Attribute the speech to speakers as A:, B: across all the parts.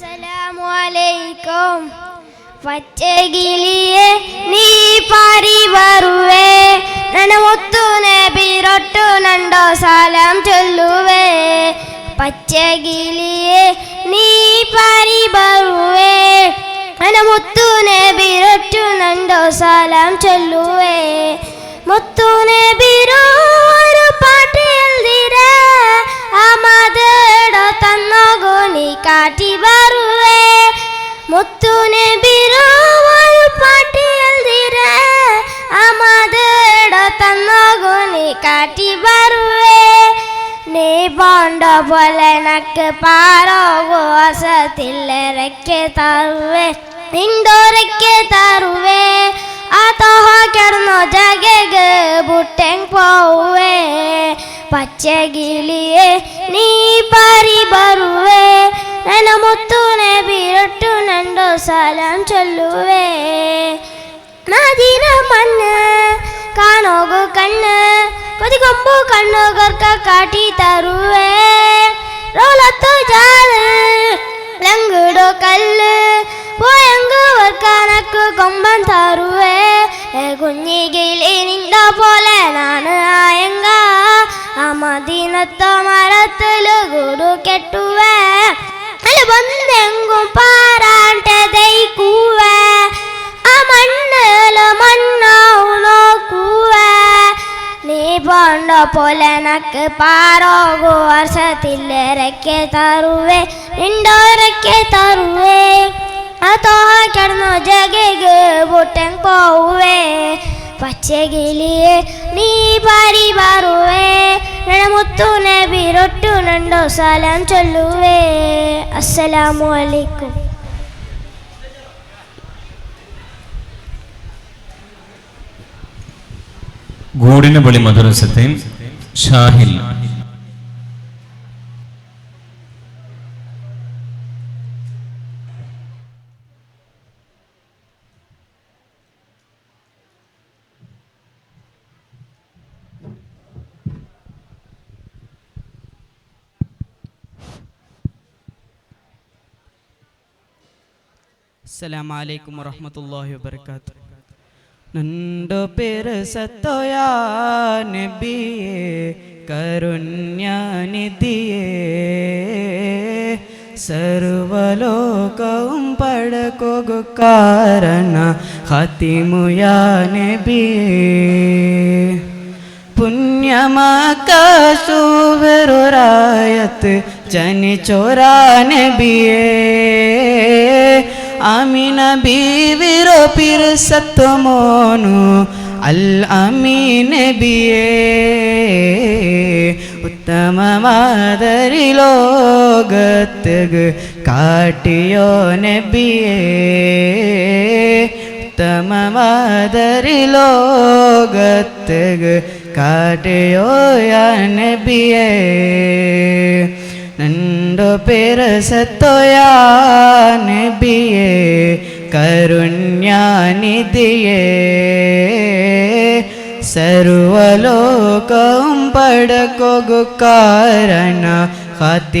A: അസ്സലാമലൈക്കും പച്ചകിളിയെ നീ പാറി വരുവേ നനമൊത്തു നബിറൊട്ടു നണ്ടോ സലാം ചൊല്ലുവേ. പച്ചകിളിയെ നീ പാറി വരുവേ നനമൊത്തു നബിറൊട്ടു നണ്ടോ സലാം ചൊല്ലുവേ. മുത്തു നബിറോ പാട്ടിൽ തിര ആ മതടോ തന്നോ ഗോണി കാട്ടിവ. முத்து நெபிராவல் பாட்டு எழுதிற আমাদের তন্নগুনি কাটি বারুয়ে নে বন্ড বলে নাক পারো গো আসতিলে রেখে তারুয়ে নিন্দো রেখে তারুয়ে আতহ কেড়ন জাগে গে বুটেং পৌয়ে பச்சை கிளியே நீ பாரி வருவே நன முத்து இரண்டோ சலம் சொல்லுவே മദീന മണ്ണ് കാണോകു കണ്ണ് കൊതികൊമ്പു കണ്ണുകർക്ക കാട്ടി തരുവേ റോലത്തു ജാല് ലങ്കിടോ കല്ല് പോയങ്കുവർക്കനക്കു കൊമ്പൻ തരുവേ കുഞ്ഞികയിൽ നിന്ന പോലെ നാണ് ആയങ്ക ആ മദീനത്ത മരത്തില് കൂടു കെട്ടുവേ വന്നെങ്കും പാറാട്ടതൈ കൂവ ആ മണ്ണല മണ്ണാവുണോ കൂവ. നീ പോണ്ട പോലെ നക്ക് പാറോകു വർഷത്തിലിറക്കെ തറുവേ നിണ്ടോരക്കെ തറുവേ അതോഹ കിടന്നു ജഗക് പൊട്ടൻ പോവേ. പച്ചകിളിയെ നീ പരിവറുവേ എഴമുത്തൂനെ ബീറൊട്ടൂനുണ്ടോ സലാം ചൊല്ലുവേ. അസ്സലാമു അലൈക്കും.
B: ഗൂഡിനപള്ളി മദ്രസത്തെ ഷാഹിൽ
C: അസ്സലാമു അലൈക്കും വറഹ്മത്തുള്ളാഹി വബറകാത്ത്. നണ്ടു പേര് സത്തോയാ നബിയേ കരുണ്യാനിധിയേ സർവലോകവും പഴക്കൊകു കാരണ ഹത്തിമുയാനബിയേ പുണ്യമാക്കാശൂവരുറായത്ത് ജനിച്ചോരാനബിയേ ജനിച്ചോരാ നബിയേ ആമിന ബീവിരോ അൽ അമീൻ നബിയേ ഉത്തമമാതരി ലോകത്തുക കാട്ടിയോ നബിയേ. ഉത്തമമാതരി ലോകത്തുക കാട്ടിയോ യാ നബിയേ. നിന്റെ പിറസത്തൊയാനബിയെ കരുണ്യാനിധിയെ. സർവലോകം പടക്കൊകു കാരണ ഖാത്തിമുയാനബിയെ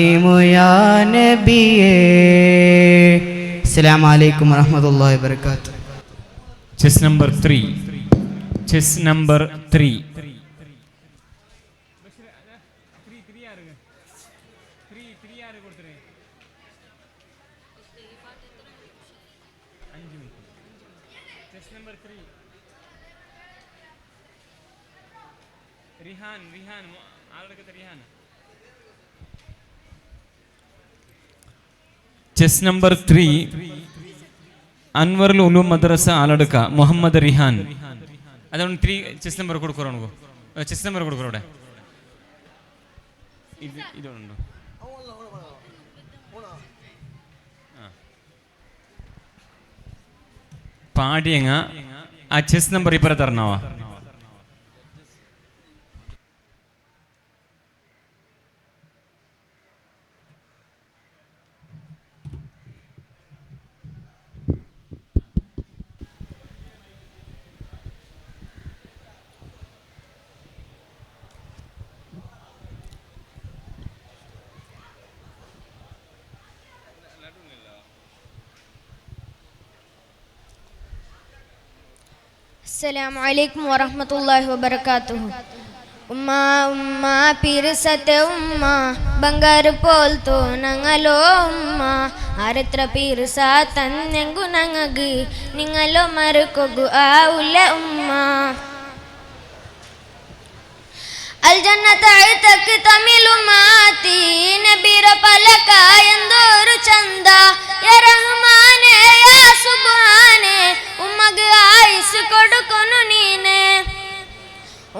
C: അസ്സലാമു അലൈക്കും വറഹ്മത്തുള്ളാഹി വബറകാതുഹു.
B: Chess number 3 chess number 3 three three ಯಾರು ಕೊಡ್ತೀರಿ Anju minute chess number three Rihan Rihan ಆಡಕತ್ತೆ Rihan chess number three ಅನ್ವರ್ಲು ಉಲು ಮದ್ರಸಾ ಆಲಡಕ ಮೊಹಮ್ಮದ್ ರಿಹಾನ್ ಅದೊಂದು ತ್ರೀ ಚೆಸ್ ನಂಬರ್ ಕೊಡ್ಕೊರೋಣ ಚೆಸ್ ನಂಬರ್ ಕೊಡ್ಕೊರೋಡೆ ಇದು ಇದು പാടിയങ്ങ ആ ചെസ് നമ്പർ ഇപ്പറത്തറണോ
D: അസ്സലാം വലൈക്കും വറഹമത്തല്ലാഹി വബർക്കാത്തുഹു ഉമ്മ ഉമ്മ പിരിസത്തെ ഉമ്മ ബംഗാരു പോൽത്തു നങ്ങലോ ഉമ്മ ആരെത്ര പിരിസ തന്നെങ്കു നങ്ങകി നിങ്ങളോ മറുക്കൊഗു ആവുല ഉമ്മ. الجنة عتك تميل ماتي نبير فلك يندور چندا يا رحمن يا سبحانه മകൾ ആയുസ് കൊടുക്കുന്നു നീനെ.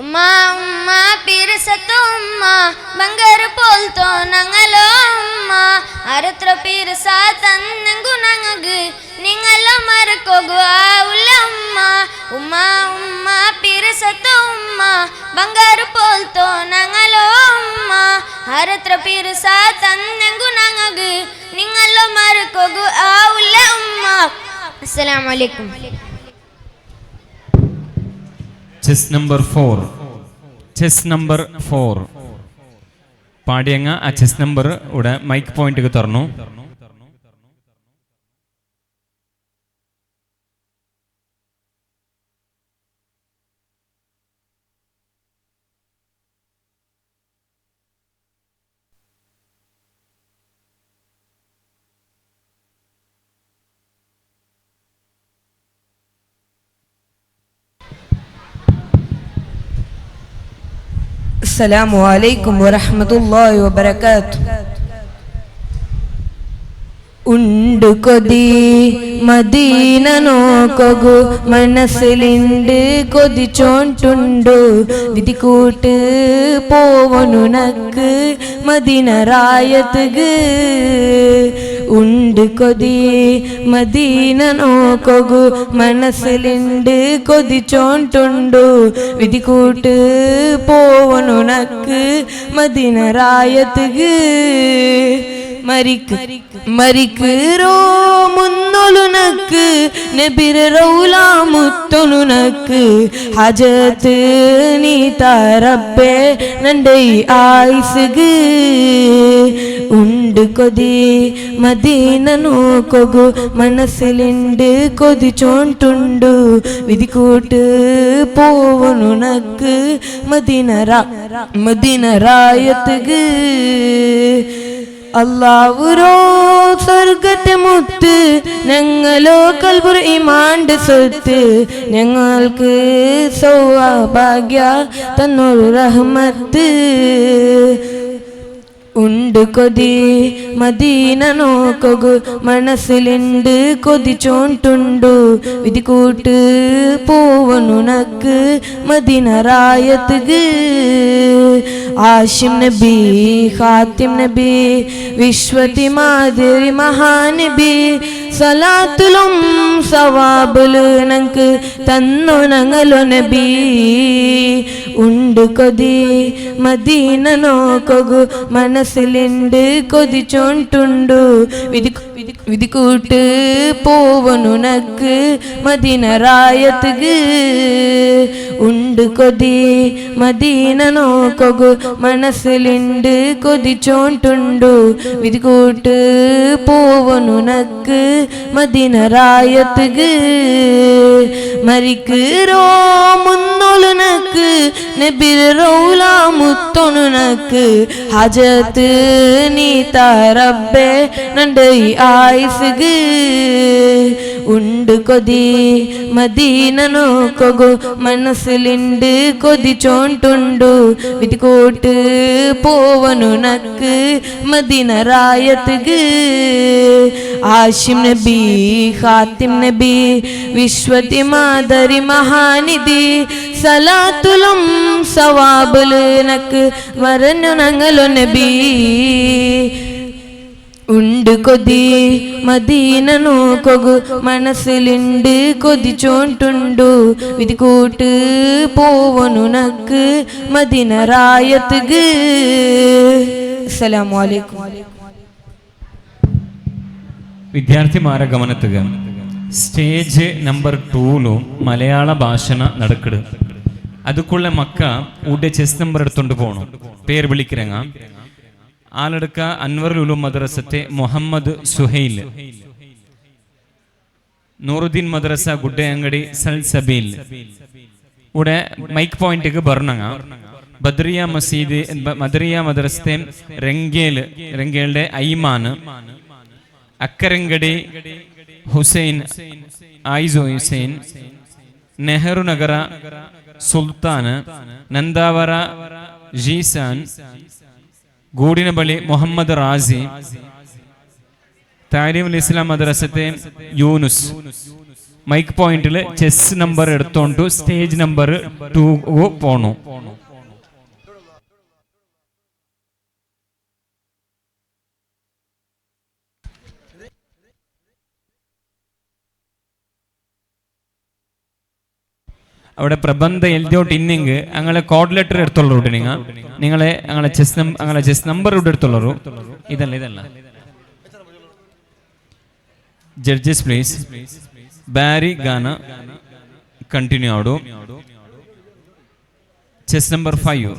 D: ഉമ്മ ഉമ്മ പീരസത്ത ഉമ്മ ബംഗർ പോൽ തോന്നങ്ങലോ ഉമ്മ. അരത്ര പീരസ തന്നങ്കു ഞങ്ങക്ക് നിങ്ങള മറക്കൊഗു ആവുല്ല ഉമ്മ. ഉമ്മ ഉമ്മ പീരസത്ത ഉമ്മ ബംഗർ പോൽ തോന്നങ്ങലോ ഉമ്മ. അരത്ര പീരസ തന്നങ്കു ഞങ്ങക്ക് നിങ്ങള മറക്കൊഗു ആവുല്ല ഉമ്മ. അസ്സലാമലൈക്കും
B: chess number four test number four പാടിയങ്ങ ആ ചെസ് നമ്പർ ഇവിടെ മൈക്ക് പോയിന്റ് തുറന്നു.
E: السلام عليكم ورحمة الله وبركاته ഉണ്ട് കൊതി മദീന നോക്കകു മനസ്സിലുണ്ട് കൊതിച്ചോണ്ടുണ്ടു വിധി കൂട്ട് പോവനു നക്ക് മദീന റായത്തുക് ഉണ്ട് കൊതി മദീന നോക്കു മനസ്സിലുണ്ട് കൊതിച്ചോണ്ടുണ്ടു വിധി കൂട്ട് പോവനു നക്ക് മദീന റായത്തുക് മരിക്ക്. മരിക്കറോ മുന്നൊലുനക്ക്. നബിര റൗലാ മുത്തൊലുനക്ക്. ഹജത്ത് നീ തറപ്പേ നന്റെ ആയിസുഗ്. ഉണ്ട് കൊതി. മദീന നോക്കൊകു മനസ്സിലുണ്ട് കൊതിച്ചോണ്ടുണ്ടു വിധി കൂട്ട് പോവണുനക്ക് മദീനറ റാ മദീന റായത്തുഗ് അള്ളാവുരോ സ്വർഗത്തെ മുത്ത് ഞങ്ങളോ കൽബുർ ഇമാണ്ട് സ്വത്ത് ഞങ്ങൾക്ക് സൗഭാഗ്യ തന്നൊരു റഹ്മത്ത്. ഉണ്ട് കൊതി. മദീന നോക്കകു. മനസ്സിലുണ്ട് കൊതിച്ചോണ്ടുണ്ടു വിധി കൂട്ട് പോവണുനക്ക് മദീന റായത്തുക്. ആഷിം നബി ഖാത്തിം നബി വിശ്വതി മാതിരി മഹാനബി. സലാത്തുലും സവാബുൽ തന്നു ഞങ്ങളു നബി. ഉണ്ട് കൊതി മദീന നോക്കകു മനസ്സിലുണ്ട് കൊതിച്ചോണ്ടുണ്ടു വിധി വിധി കൂട്ട് പോവനുനക്ക് മദീന റായത്തുക് ഉണ്ട് കൊതി മദീന നോക്കകു മനസ്സിലുണ്ട് കൊതിച്ചോണ്ടുണ്ടു വിധി കൂട്ട് പോവനുനക്ക് മദീന റായത്തുക് മരിക്കറോ മുന്നൊലുനക്ക് നബിർ റൗലാ മുത്തൊണുനക്ക് ഹജത്ത് നീ ആയിസുഗ് ഉണ്ട് കൊതി. മദീന നോക്കു മനസ്സിലുണ്ട് കൊതിച്ചോണ്ടുണ്ടു വിധി പോവനു നക്ക്. മദീന റായത്ത്ഗ്. ആശിം നബി ഖാത്തിം നബി വിശ്വതി മാതരി മഹാനിധി. സലാത്തുലും സവാബുലനക്ക് വരഞ്ഞു ഞങ്ങളു നബി. ഉണ്ട് കൊതി മദീന നോക്കു മനസ്സിലുണ്ട് കൊതിച്ചോണ്ടുണ്ടു വിധി കൂട്ട് പോവനുനക്ക് മദീന റായത്ത് അസ്സലാമു അലൈക്കും.
B: വിദ്യാർത്ഥിമാരെ ഗമനത്തുക. സ്റ്റേജ് നമ്പർ ടൂലും മലയാള ഭാഷണ നടക്കട്. അതുക്കുള്ള മക്ക ഊടെ ചെസ് നമ്പർ എടുത്തോണ്ട് പോകണം പേര് വിളിക്കിറങ്ങാം ആലടുക്ക അൻവർ ലുലു മദ്രസത്തെ മുഹമ്മദ് സുഹൈൽ. നൂറുദ്ദീൻ മദ്രസ ಗುಡ್ಡೆ സൽ സബീൽ ഇവിടെ മൈക്ക് പോയിന്റ് ಪಾಯಿಂಟ್ಗೆ ബദ്രിയ മസീദ് മദ്രിയ മദ്രസത്തെ രംഗേൽ രംഗേലിന്റെ ഐമാൻ. അക്കരങ്കടി ഹുസൈൻ ആയിസോ ഹുസൈൻ. നെഹ്റു നഗറ സുൽത്താന് നന്ദാവറ ജീസാൻ. ഗൂഡിനബളി മുഹമ്മദ് റാസി താരിമുൽ ഇസ്ലാം മദ്രസത്തെ യൂനുസ്. മൈക്ക് പോയിന്റിൽ ചെസ് നമ്പർ എടുത്തോണ്ട് സ്റ്റേജ് നമ്പർ ടു പോണു. അവിടെ പ്രബന്ധ എഴുതിയോട്ട് ഇന്നിങ് ഞങ്ങളെ കോഡ് ലെറ്റർ എടുത്തുള്ളൂ നിങ്ങൾ നിങ്ങളെ ഞങ്ങളെ ചെസ് ഞങ്ങളെ ചെസ് നമ്പർ ഇവിടെ എടുത്തുള്ളൂ ഇതല്ല ഇതല്ല. ജഡ്ജസ് പ്ലീസ് ബാരി ഗാന കണ്ടിന്യൂ ആവു. ചെസ് നമ്പർ ഫൈവ്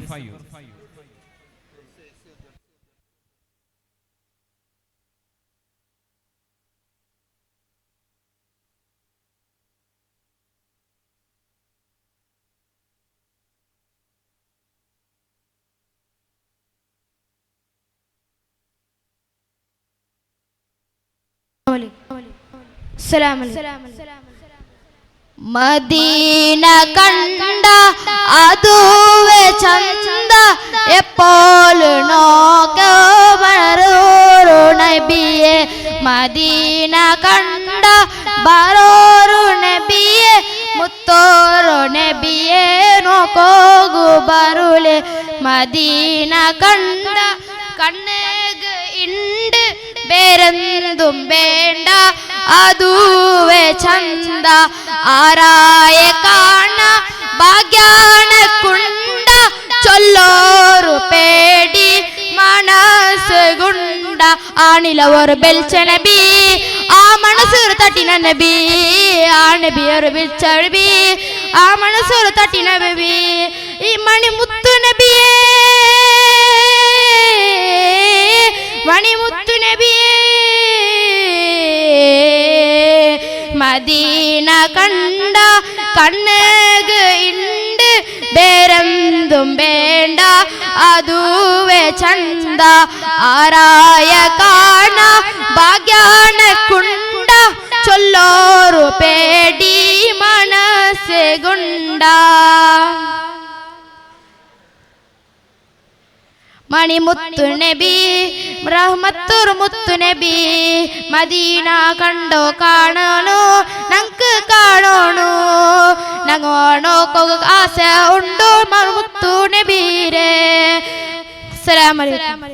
F: മദീന കണ്ട അതുവെ ചന്ത എപ്പോൾ നോക്കോരു നബിയെ. മദീന കണ്ട ബറോറു നബിയെ മുത്തോറു നബിയെ നോക്കോകു ബറുലെ. മദീന കണ്ട കണ്ണേക ഉണ്ട് വേറെന്തും വേണ്ട അതുവെ ചന്ത. ആരായ കാണ ഭാഗ്യാണ കുണ്ട ചൊല്ലോറു പേടി മനസ് കുണ്ട ആണില ഒരു ബെൽച്ചനബി ആ മനസ്സൂർ തട്ടിന നബി. ആണബി ഒരു ബിൽച്ചബി ആ മനസ്സൂർ തട്ടിന നബി. ഈ മണി മുത്തു നബി കണ്ണേക് ഇണ്ട് ബേരന്തും വേണ്ട അതുവേ ചന്ത. ആരായ കാണ ഭാഗ്യാണ കുണ്ട ചൊല്ലോറു പേടി മനസ്സുകൊണ്ട മണിമുത്തു നബി റഹ്മത്തുർ മുത്തു നബി. മദീന കണ്ടോ കാണണോ? നങ്ക് കാണണോ? നങ്ങോണോ? കൊക ആസ ഉണ്ടോ മുത്തു നബീരെ? അസ്സലാമലൈക്കും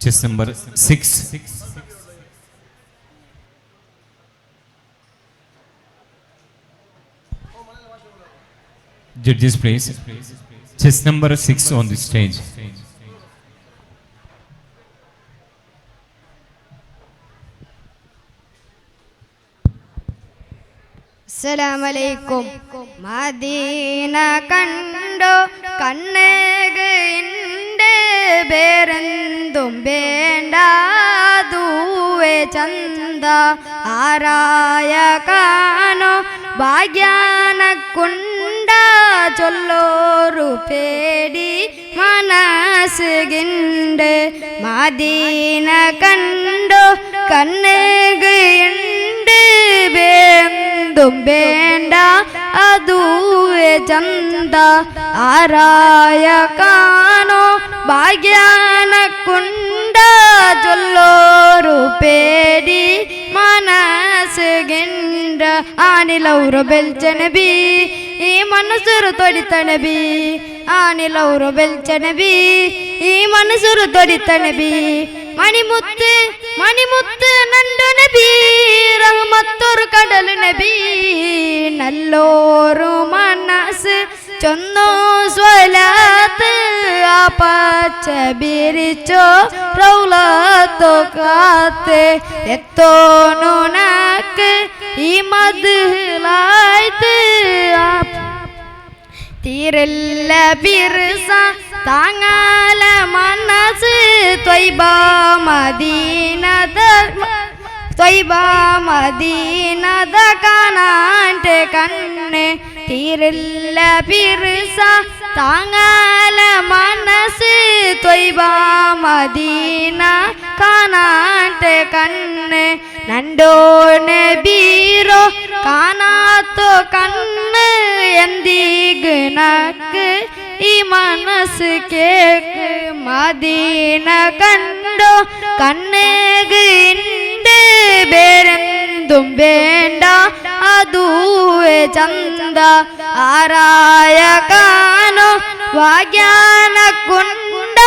B: chess number six Judges, please. Chess number six on the stage.
F: അസ്സലാമലൈക്കും മദീന കണ്ടോ കണ്ണേകന്റെ പേരെന്തും വേണ്ട ദൂവെ ചന്ത ആരായ കാനോ ഭാഗ്യാന കുണ്ട റുപേടി പേടി മനസ്സുകിണ്ട്. മദീന കണ്ടോ കണ്ണുകയുണ്ട്. വേന്തും വേണ്ട അതുവെ ചന്ത. ആരായ കാണോ ഭാഗ്യാന കുണ്ട റുപേടി പേടി ഗിണ്ട് ആനിലൗറു ബെൽച്ചനബി ಈ ಮನಸ್ಸರು ತೊಡಿತ ನಬಿ ಆನಿಲವರು ಬೆಲ್ಚ ನಬಿ ಈ ಮನಸ್ಸರು ತೊಡಿತ ನಬಿ മണിമുത്ത് മണിമുത്ത് നണ്ടു നബി. റഹ്മത്തൊരു കടൽ നബി. നല്ലോരു മനസ് ചൊന്നു സ്വലാത്ത്. ആ പച്ച ബിരിച്ചോ റൗലത്തോ കാത്ത്. എത്തോനു നാക്ക് ഈ മധുലായത് ആ തീരല്ല ബിർസ താങ്ങാല മനസ് ത്വയ്ബ മദീന ത്വയ്ബ മദീനത കാണാന്റെ കണ്ണ്. തീരല്ല പിറുസ താങ്ങാല മനസ്സ് ത്വയ്ബ മദീന കാണാന്റെ കണ്ണ്. നണ്ടോണ് ബീറോ കാണാത്തോ കണ്ണ്. എന്തിഗനക്ക് ഈ മനസ്സ് കേക്ക്. മദീന കണ്ടോ കണ്ണുക ഉണ്ട് വേരെന്തും വേണ്ട. അതൂവെ ചന്ത ആരായ കാനോ വാഗ്യാന കുണ്ട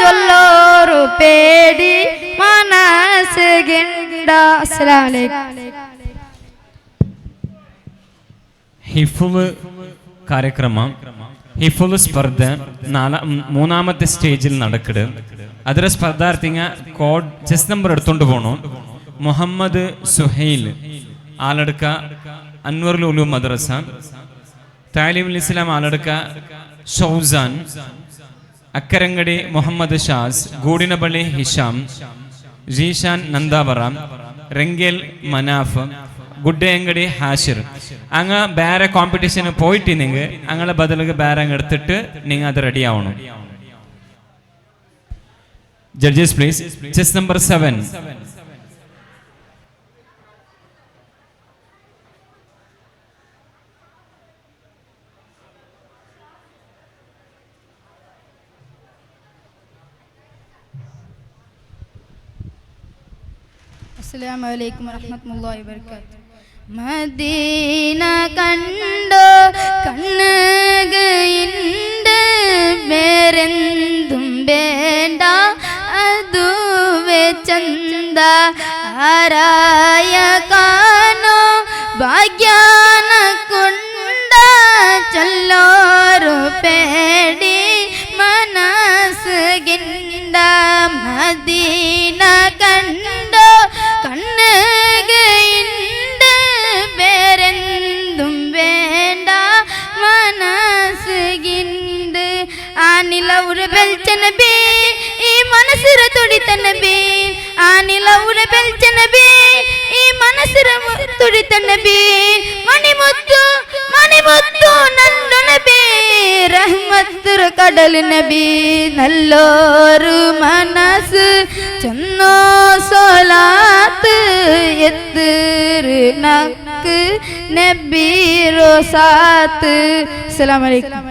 F: ചൊല്ലോറു പേടി മനസ് ഗിണ്ട. അസ്സലാമലൈക്കും.
B: ഹിഫുൽ കാര്യക്രമം. ഹിഫുൽ സ്പർദ്ധ നാലാം മൂന്നാമത്തെ സ്റ്റേജിൽ നടക്കട്. അതിലെ സ്പർദ്ധാർത്ഥിങ്ങ കോഡ് ചെസ് നമ്പർ എടുത്തോണ്ട് പോകണോ മുഹമ്മദ് സുഹൈൽ ആലടുക്ക അൻവർലുലു മദ്രസ താലിമുൽ ഇസ്ലാം ആലടുക്ക ഷൗസാൻ അക്കരങ്ങടി മുഹമ്മദ് ഷാസ് ഗൂഡിനപള്ളി ഹിഷാം ജീഷാൻ നന്ദാപറ റെങ്കേൽ മനാഫ് ഗുഡ്ഡയങ്കടി ഹാഷിർ. അങ്ങ വേറെ കോമ്പറ്റീഷന് പോയിട്ട് നിങ്ങൾ അങ്ങനെ ബദലക്ക് വേറെ അങ്ങ് എടുത്തിട്ട് നിങ്ങൾ അത് റെഡി ആവണം. Judges please chest number seven
F: അസ്സലാമു അലൈക്കും വറഹ്മത്തുള്ളാഹി വബറകാതുഹു. മദീന കണ്ടോ കണ്ണുകയുണ്ട് ഒരു ബെൽച്ചനബി ഈ മനസ്സിര തുടിത്തനബി ആനില ഒരു ബെൽച്ചനബി ഈ മനസ്സിര തുടിത്തനബി മണിമുത്തു മണിമുത്തു നല്ലു നബി റഹ്മത്തുർ കടൽ നബി നല്ലോരു മനസ്സ് ചെന്നോ സോലാത്ത് എത്തിർ നക്ക് നബി റോസാത്ത് അസ്സലാമു അലൈക്കും